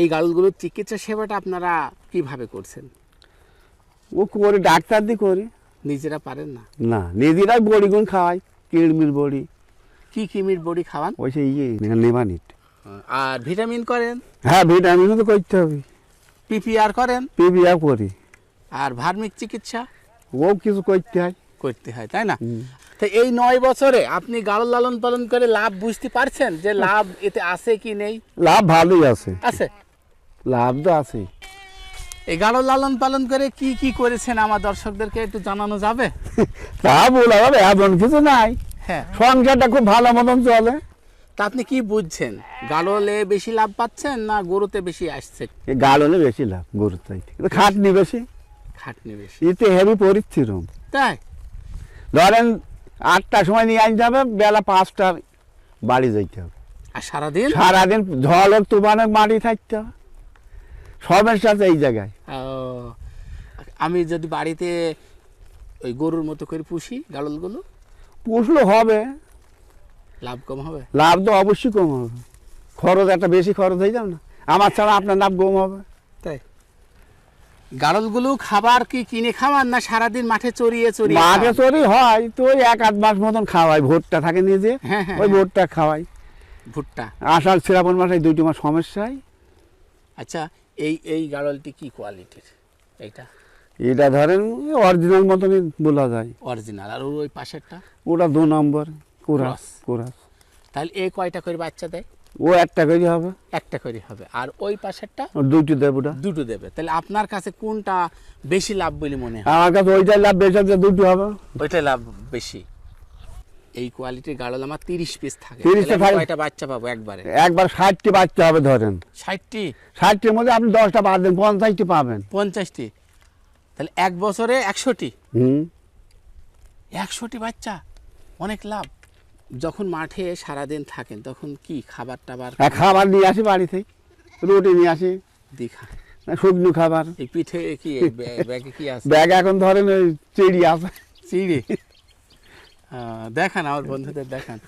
এই গাড়লগুলোর চিকিৎসা সেবাটা আপনারা কীভাবে করছেন? ও করে ডাক্তার দিয়ে করি। নিজেরা পারেন না? না নিজেরাই বড়ি গুণ খাওয়াই কিড়মির বড়ি। কি কিমির বড়ি খাওয়ান? ওই সেই ইয়ে নেমানিট আর ভিটামিন করেন? হ্যাঁ ভিটামিনও তো করতে হবে। পিপিআর করেন? পিপিআর করি। আর ভার্মিক চিকিৎসা? ও কিছু করতে হয়। করতে হয় তাই না? তো এই নয় বছরে আপনি গাড়ল লালন পালন করে লাভ বুঝতে পারছেন যে লাভ এতে আছে কি নেই? লাভ ভালোই আছে। আছে? লাভ তো আছে এই গাড়ল লালন পালন করে কি কি করেছেন আমার দর্শকদেরকে একটু জানানো যাবে? তা বলা হবে এমন কিছু নাই। হ্যাঁ। সংসারটা খুব ভালো মতন চলে। তা আপনি কি বুঝছেন? গাড়লে বেশি লাভ পাচ্ছেন না গরুতে বেশি আসছে? গাড়লে বেশি লাভ গরুর চাইতে খাটনি বেশি। খাটনি বেশি। এতে হেভি পরিশ্রম। তাই? ধরেন আটটার সময় নিয়ে আনতে হবে বেলা পাঁচটার বাড়ি যাইতে হবে। আর সারাদিন? সারাদিন ঝড় হোক তুফানের মাটি থাকতে হবে। আছে এই জায়গায়। আমি যদি বাড়িতে ওই গরুর মতো করে পুষি গাড়লগুলো পুষলো হবে। লাভ কম হবে? লাভ তো অবশ্যই কম হবে। খরচ একটা বেশি খরচ হয়ে যাবে না। আমার ছাড়া আপনার লাভ কম হবে। তাই? গাড়লগুলো খাবার কি কিনে খাওয়ান না সারাদিন মাঠে চড়িয়ে চড়িয়ে মাঠে? চড়ি হয় তো ওই এক আধ মাস মতন খাওয়াই ভোটটা থাকে নিজে হ্যাঁ, হ্যাঁ, ওই হ্যাঁ। ভোটটা খাওয়াই। ভুট্টা? আষাঢ় শ্রাবণ মাসে দুইটি মাস সমস্যায় আচ্ছা এই এই গাড়লটি কি কোয়ালিটির? এইটা? এটা ধরেন অরিজিনাল মতনই বলা যায়। অরিজিনাল আর ওই পাশেরটা? ওটা দু নম্বর কোরাস। কোরাস। তাহলে এ কয়টা করে বাচ্চা দেয়? ও একটা করে হবে। একটা করে হবে। আর ওই পাশেরটা? ও দুইটি দেব ওটা। দুটো দেবে। তাহলে আপনার কাছে কোনটা বেশি লাভ বলে মনে হয়? আমার কাছে ওইটাই লাভ বেশি দুটো হবে। ওইটাই লাভ বেশি। এই কোয়ালিটির গাড়ল আমার তিরিশ পিস থাকে। 30 তাহলে থাকে। কয়টা বাচ্চা পাবো একবারে? একবার ষাটটি বাচ্চা হবে ধরেন। ষাটটি? ষাটটির মধ্যে আপনি দশটা বাদ দেন পঞ্চাশটি পাবেন। পঞ্চাশটি? তাহলে এক বছরে একশোটি? হুম। একশোটি বাচ্চা? অনেক লাভ। যখন মাঠে সারাদিন থাকেন তখন কি খাবার টাবার খাবার নিয়ে আসি বাড়ি থেকে রুটি নিয়ে আসি। দেখা না, শুকনো খাবার। এই পিঠে কি ব্যাগে কি আছে? ব্যাগ এখন ধরেন ওই চিড়ি আছে। চিড়ি? দেখান আমার বন্ধুদের দেখান।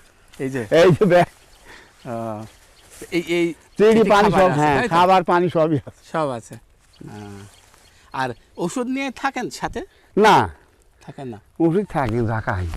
এই যে এই যে ব্যাগ এই এই চিড়ি পানি সব হ্যাঁ খাবার পানি সবই আছে। সব আছে। আর ওষুধ নিয়ে থাকেন সাথে? না। থাকেন না? ওষুধ থাকে রাখা হয়